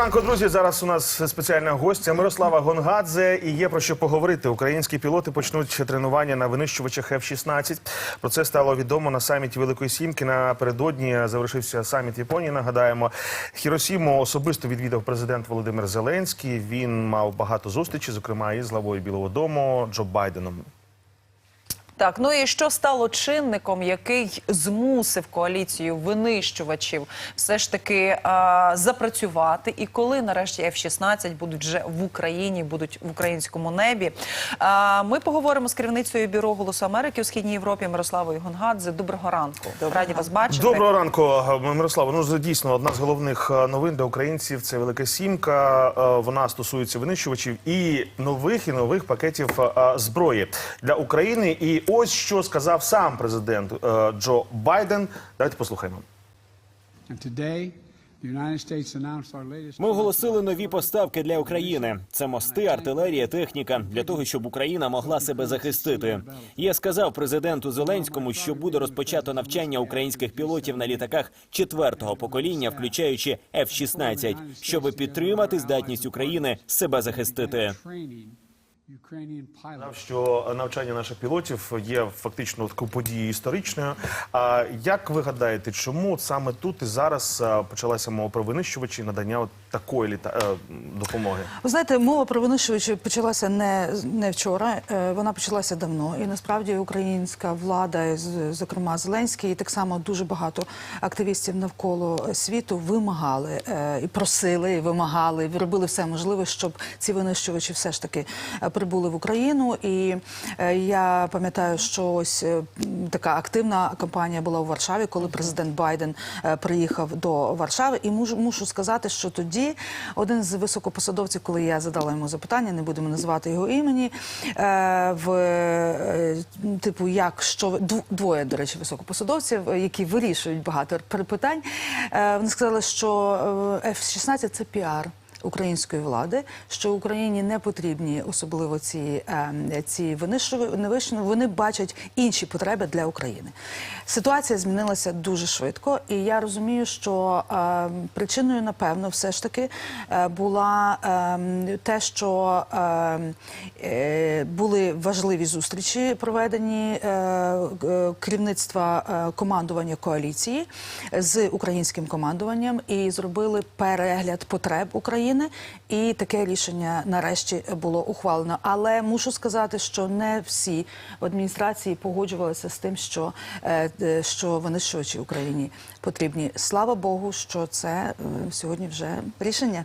Доброго ранку, друзі. Зараз у нас спеціальна гостя Мирослава Гонгадзе. І є про що поговорити. Українські пілоти почнуть тренування на винищувачах F-16. Про це стало відомо на саміті Великої Сімки. Напередодні завершився саміт Японії. Нагадаємо, Хіросіму особисто відвідав президент Володимир Зеленський. Він мав багато зустрічей, зокрема із главою Білого Дому Джо Байденом. Так, ну і що стало чинником, який змусив коаліцію винищувачів все ж таки а, запрацювати? І коли нарешті F-16 будуть вже в Україні, будуть в українському небі? А, ми поговоримо з керівницею бюро Голосу Америки у східній Європі Мирославою Гонгадзе. Доброго ранку. Раді вас бачити. Доброго ранку, Мирослава. Ну дійсно одна з головних новин для українців це велика сімка. Вона стосується винищувачів і нових і нових пакетів зброї для України. І ось що сказав сам президент е, Джо Байден. Давайте послухаємо. Ми оголосили нові поставки для України. Це мости, артилерія, техніка для того, щоб Україна могла себе захистити. Я сказав президенту Зеленському, що буде розпочато навчання українських пілотів на літаках четвертого покоління, включаючи F-16, щоб підтримати здатність України себе захистити. Ukrainian що навчання наших пілотів є фактично такою подією історичною. А як ви гадаєте, чому саме тут і зараз е, почалася мова про винищувачі і надання от такої літа... е, допомоги? Ви знаєте, мова про винищувачі почалася не, не вчора, е, вона почалася давно. І насправді українська влада, зокрема Зеленський, і так само дуже багато активістів навколо світу вимагали і просили, і вимагали, і робили все можливе, щоб ці винищувачі все ж таки прибули в Україну. І е, я пам'ятаю, що ось е, така активна кампанія була у Варшаві, коли президент Байден е, приїхав до Варшави. І мушу, мушу сказати, що тоді один з високопосадовців, коли я задала йому запитання, не будемо називати його імені, в типу, як що двоє, до речі, високопосадовців, які вирішують багато питань. Вони сказали, що е, F-16 – це піар. Української влади, що Україні не потрібні особливо ці, е, ці винищувачі, вони бачать інші потреби для України. Ситуація змінилася дуже швидко, і я розумію, що е, причиною, напевно, все ж таки е, була е, те, що е, е, були важливі зустрічі, проведені керівництва командування коаліції з українським командуванням і зробили перегляд потреб України. І таке рішення нарешті було ухвалено. Але мушу сказати, що не всі в адміністрації погоджувалися з тим, що, що вони що Україні потрібні. Слава Богу, що це е, сьогодні вже рішення.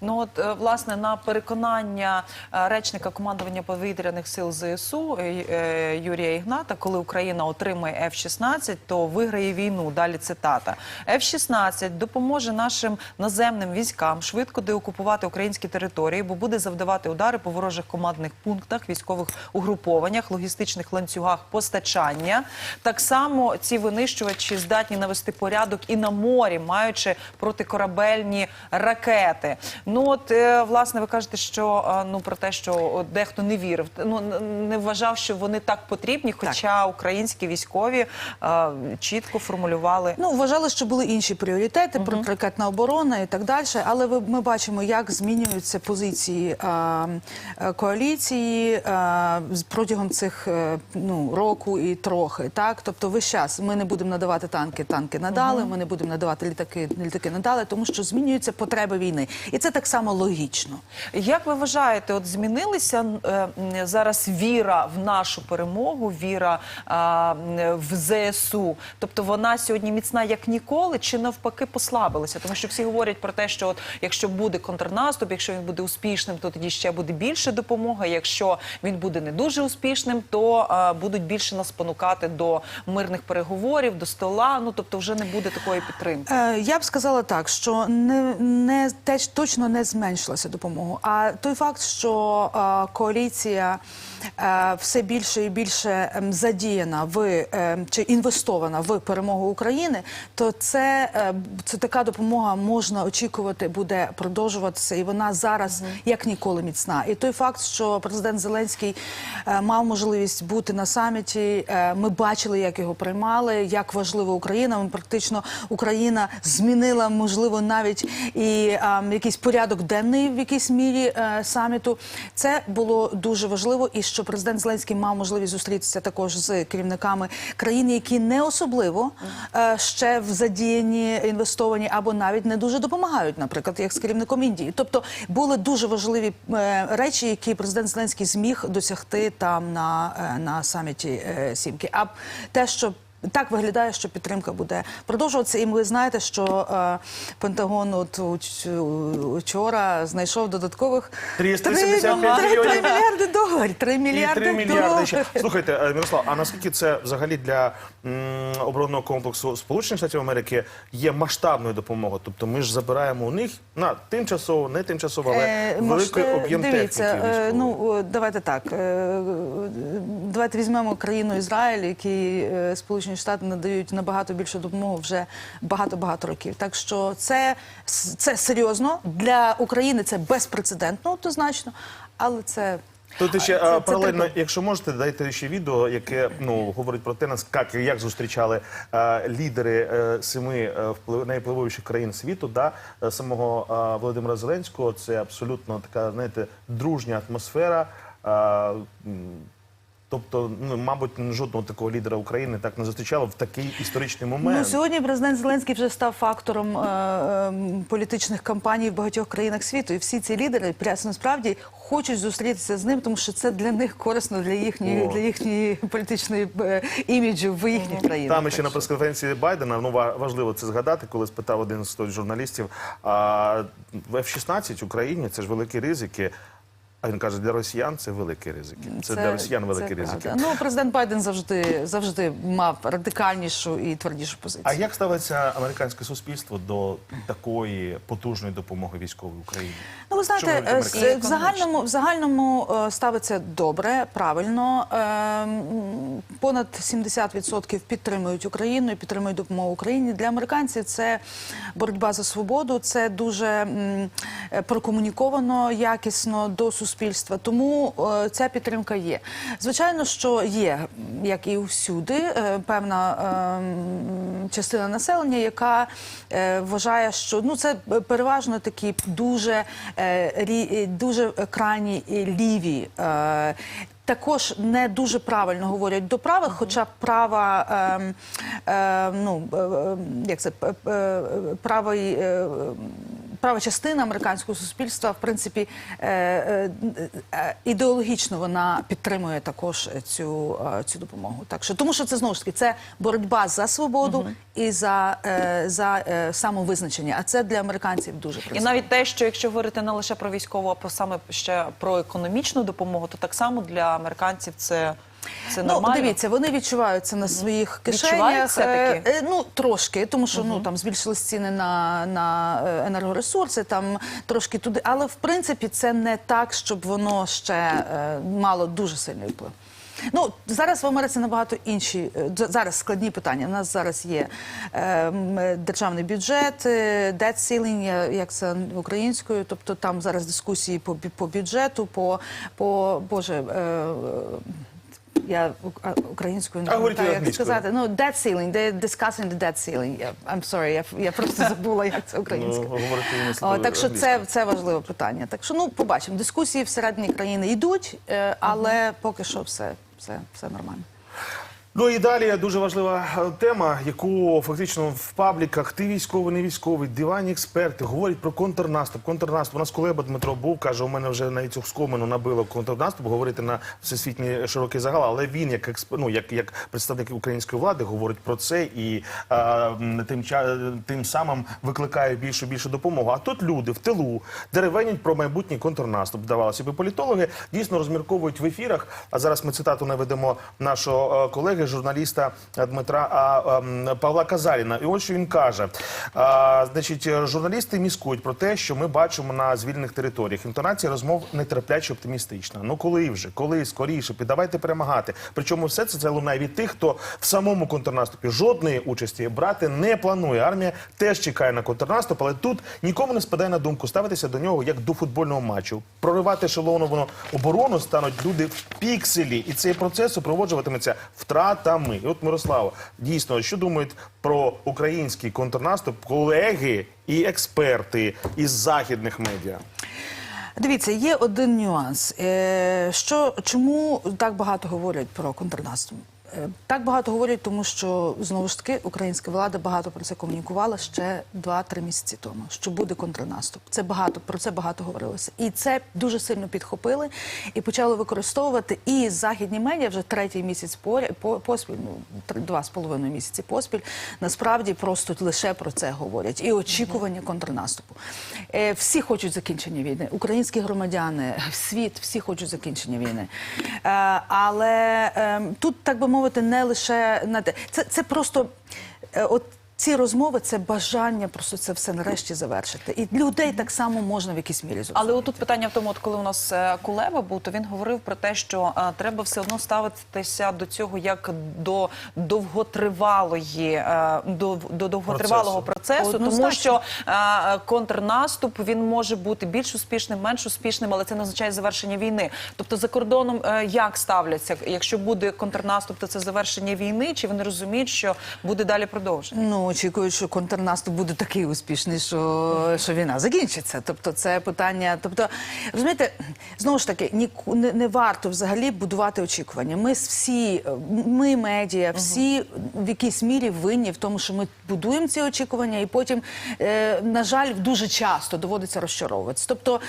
Ну от е, власне на переконання е, речника командування повітряних сил ЗСУ е, Юрія Ігната, коли Україна отримає F-16, то виграє війну. Далі цитата F-16 допоможе нашим наземним військам швидко деокупувати українські території, бо буде завдавати удари по ворожих командних пунктах, військових угрупованнях, логістичних ланцюгах постачання. Так само ці винищувачі здатні навести порядок і на морі, маючи протикорабельні ракети. Ну от е, власне, ви кажете, що е, ну про те, що дехто не вірив, ну не вважав, що вони так потрібні, хоча українські військові е, чітко формулювали. Ну, вважали, що були інші пріоритети, протиракетна оборона і так далі. Але ви, ми бачимо, як змінюються позиції а, коаліції а, протягом цих ну, року і трохи. Так? Тобто, весь час ми не будемо надавати танки, танки надали, ми не будемо надавати літаки, літаки надали, тому що змінюються потреби війни. І це так само логічно. Як ви вважаєте, от змінилися е, зараз віра в нашу перемогу, віра м, в ЗСУ? Тобто вона сьогодні міцна як ніколи, чи навпаки послабилася? Тому що всі говорять про те, що от якщо буде контрнаступ, якщо він буде успішним, то тоді ще буде більше допомоги. Якщо він буде не дуже успішним, то а, будуть більше нас спонукати до мирних переговорів, до стола. Ну тобто, вже не буде такої підтримки. Е, Я б сказала так, що не, не те, точно точно не зменшилася допомога. А той факт, що е, коаліція е, все більше і більше ем, задіяна в ем, чи інвестована в перемогу України, то це, е, це така допомога можна очікувати, буде продовжуватися, і вона зараз як ніколи міцна. І той факт, що президент Зеленський е, мав можливість бути на саміті, е, ми бачили, як його приймали, як важлива Україна. Ми практично Україна змінила можливо навіть і е, якийсь порядок денний в якійсь мірі е, саміту. Це було дуже важливо, і що президент Зеленський мав можливість зустрітися також з керівниками країн, які не особливо е, ще в задіянні інвестовані або навіть не дуже допомагають, наприклад, як з керівником Індії. Тобто були дуже важливі е, речі, які президент Зеленський зміг досягти там на, е, на саміті е, Сімки. А те, що так виглядає, що підтримка буде продовжуватися. І ви знаєте, що е, Пентагон от учора знайшов додаткових 375 три- мільйонів. три мільярди доларів. 3 мільярди, 3 мільярди ще. Слухайте, е, Мирослав, а наскільки це взагалі для м, оборонного комплексу Сполучених Штатів Америки є масштабною допомогою? Тобто ми ж забираємо у них на тимчасово, не тимчасово, але Е, великий можете- об'єм дивіться, техніки. е, ну давайте так. е, Давайте візьмемо країну Ізраїль, який е, Сполучені Штати надають набагато більшу допомогу вже багато-багато років. Так що це, це серйозно для України. Це безпрецедентно, однозначно, але це. Тут ще це- це паралельно, прикол. якщо можете, дайте ще відео, яке ну говорить про те, наскільки як зустрічали е, лідери е, семи е, вплив- найвпливовіших країн світу, да е, самого е, Володимира Зеленського. Це абсолютно така, знаєте, дружня атмосфера. Е, Тобто, ну мабуть, жодного такого лідера України так не зустрічало в такий історичний момент. Ну, сьогодні президент Зеленський вже став фактором е, е, політичних кампаній в багатьох країнах світу. І всі ці лідери прясно насправді хочуть зустрітися з ним, тому що це для них корисно для їхньої для їхньої політичної е, іміджу в їхніх країнах. Там ще на прес-конференції Байдена, ну важливо це згадати, коли спитав один з журналістів, а в F-16 Україні це ж великі ризики. А він каже, для росіян це великі ризики. Це, для росіян великі це ризики. правда. Ну, президент Байден завжди завжди мав радикальнішу і твердішу позицію. А як ставиться американське суспільство до такої потужної допомоги військової Україні? Ну, ви знаєте, е, в загальному, в загальному е, ставиться добре, правильно. Е, Понад 70% підтримують Україну і підтримують допомогу Україні. Для американців це боротьба за свободу, це дуже прокомуніковано якісно до суспільства. Тому е, ця підтримка є. Звичайно, що є, як і всюди, е, певна е, частина населення, яка е, вважає, що ну це переважно такі дуже, е, рі- е, дуже крайні ліві. е, Також не дуже правильно говорять до правих, хоча права, ем, е, ну е, е, як це п- правий. е, Права частина американського суспільства, в принципі, е, е, е, ідеологічно вона підтримує також цю, е, цю допомогу. Так що, тому що це знову ж таки це боротьба за свободу і за, е, за е, самовизначення. А це для американців дуже І навіть те, що якщо говорити не лише про військову, а про саме ще про економічну допомогу, то так само для американців це, це Ну, дивіться, вони відчуваються на своїх кишенях. Е, е, ну, трошки, тому що ну, там збільшились ціни на, на е, енергоресурси, там трошки туди. Але в принципі це не так, щоб воно ще е, мало дуже сильний вплив. Ну, зараз в Америці набагато інші е, зараз складні питання. У нас зараз є е, державний бюджет, е, debt ceiling, як це українською. Тобто там зараз дискусії по, по бюджету, по, по Боже. Е, я українською не пам'ятаю, як сказати. Ну, dead ceiling, they're discussing the dead ceiling. Я- I'm sorry, я, я просто забула, як це Ну, українською. говорити О, так що це, це важливе питання. Так що ну побачимо. Дискусії всередині країни йдуть, е, але поки що все, все, все нормально. Ну і далі дуже важлива е, тема, яку фактично в пабліках ти військовий, не військовий, диванні експерти говорять про контрнаступ. Контрнаступ. У нас Кулеба Дмитро був, каже, у мене вже навіть цю скомину набило контрнаступ, говорити на всесвітній широкий загал. Але він, як експ... ну, як, як представник української влади, говорить про це і е, м, тим, тим самим викликає більшу більшу допомогу. А тут люди в тилу деревенять про майбутній контрнаступ. Здавалося б, політологи дійсно розмірковують в ефірах. А зараз ми цитату наведемо нашого е, колеги колеги журналіста Дмитра а, ем, Павла Казаріна. І ось що він каже: а, значить, журналісти міскують про те, що ми бачимо на звільнених територіях. Інтонація розмов нетерпляче оптимістична. Ну коли вже, коли скоріше, давайте перемагати. Причому все це, це лунає від тих, хто в самому контрнаступі жодної участі брати не планує. Армія теж чекає на контрнаступ, але тут нікому не спадає на думку ставитися до нього як до футбольного матчу. Проривати шелоновану оборону стануть люди в пікселі, і цей процес супроводжуватиметься втратами. І от Мирослава, дійсно, що думають про український контрнаступ колеги і експерти із західних медіа? Дивіться, є один нюанс. Е, Що чому так багато говорять про контрнаступ? Е, Так багато говорять, тому що знову ж таки українська влада багато про це комунікувала ще 2-3 місяці тому. Що буде контрнаступ? Це багато про це багато говорилося, і це дуже сильно підхопили і почали використовувати. І західні медіа вже третій місяць поспіль, ну два з половиною місяці поспіль. Насправді просто лише про це говорять і очікування контрнаступу. Е, Всі хочуть закінчення війни. Українські громадяни, світ, всі хочуть закінчення війни. Е, Але е, тут, так би мовити, не лише на те. Це, це просто е, от. Ці розмови це бажання просто це все нарешті завершити. І людей так само можна в якійсь мірі зрозуміти. Але отут питання в тому, от коли у нас е, Кулеба був, то він говорив про те, що е, треба все одно ставитися до цього як до довготривалої, е, до, до довготривалого процесу, тому Однозначно. що е, контрнаступ він може бути більш успішним, менш успішним, але це не означає завершення війни. Тобто за кордоном е, як ставляться? Якщо буде контрнаступ, то це завершення війни, чи вони розуміють, що буде далі продовження? Ну, очікують, що контрнаступ буде такий успішний, що, що війна закінчиться. Тобто, це питання. Тобто, розумієте, знову ж таки, ніку не, не варто взагалі будувати очікування. Ми всі, ми медіа, всі в якійсь мірі винні в тому, що ми будуємо ці очікування, і потім, е, на жаль, дуже часто доводиться розчаровуватися. Тобто,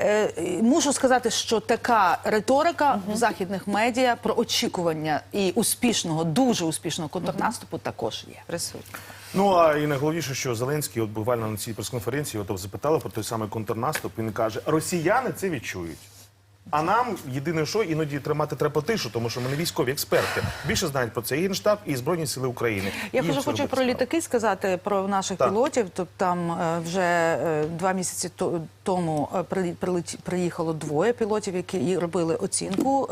е, мушу сказати, що така риторика в західних медіа про очікування і успішного, дуже успішного контрнаступу також є. Присутні. Ну а і найголовніше, що Зеленський, от буквально на цій прес-конференції, от запитали про той самий контрнаступ. Він каже: Росіяни це відчують. А нам єдине, що іноді тримати треба тишу, тому що ми не військові експерти. Більше знають про це і Генштаб, і Збройні Сили України. Я Їм хочу, хочу про літаки сказати про наших Так. пілотів. Тобто там е, вже е, два місяці то- тому е, приїхало двоє пілотів, які і робили оцінку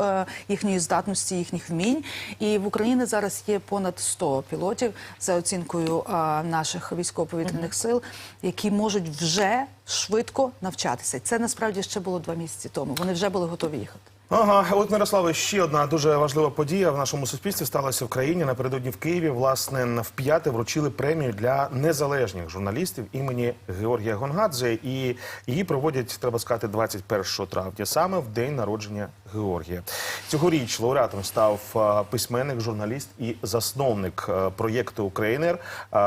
їхньої здатності, їхніх вмінь. І в Україні зараз є понад 100 пілотів за оцінкою наших військово-повітряних сил, які можуть вже швидко навчатися. Це насправді ще було два місяці тому. Вони вже були готові їхати. Ага, от Мирославе, ще одна дуже важлива подія в нашому суспільстві сталася в країні. Напередодні в Києві власне вп'яте вручили премію для незалежних журналістів імені Георгія Гонгадзе. І її проводять, треба сказати, 21 травня, саме в день народження Георгія. Цьогоріч лауреатом став письменник, журналіст і засновник проєкту Українер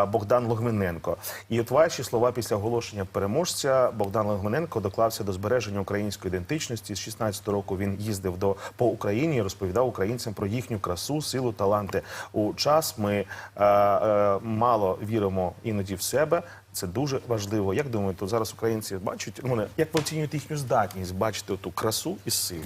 Богдан Логвиненко. І от ваші слова після оголошення переможця Богдан Логвиненко доклався до збереження української ідентичності. З 16 року він їздив до по Україні і розповідав українцям про їхню красу, силу, таланти. У час ми е, е, мало віримо іноді в себе. Це дуже важливо. Як думаєте, зараз українці бачать ну, як ви оцінюєте їхню здатність бачити ту красу і силу?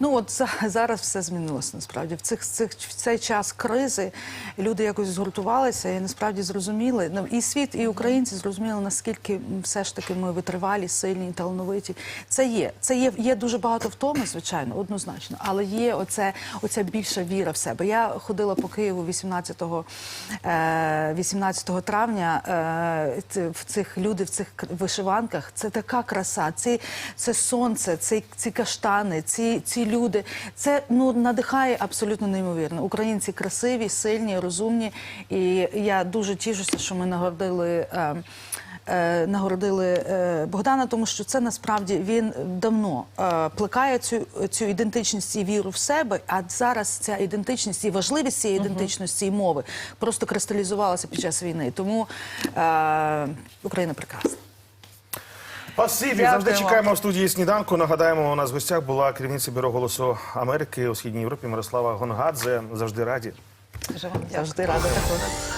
Ну от зараз все змінилося насправді. В цих цих в цей час кризи люди якось згуртувалися і насправді зрозуміли. Ну і світ, і українці зрозуміли, наскільки все ж таки ми витривалі, сильні, талановиті. Це є. Це є. Є дуже багато втоми, звичайно, однозначно, але є оце, оця більша віра в себе. Я ходила по Києву 18, е, 18 травня. В цих люди в цих вишиванках. Це така краса. Ці, це сонце, ці, ці каштани, ці, ці люди. Це ну надихає абсолютно неймовірно. Українці красиві, сильні, розумні. І я дуже тішуся, що ми нагородили. Е, Нагородили е, Богдана, тому що це насправді він давно е, плекає цю, цю ідентичність і віру в себе. А зараз ця ідентичність і важливість цієї ідентичності і мови просто кристалізувалася під час війни. Тому е, Україна прекрасна. Спасибі, завжди чекаємо в студії сніданку. Нагадаємо, у нас в гостях була керівниця бюро голосу Америки у східній Європі Мирослава Гонгадзе. Завжди раді. Завжди рада такого.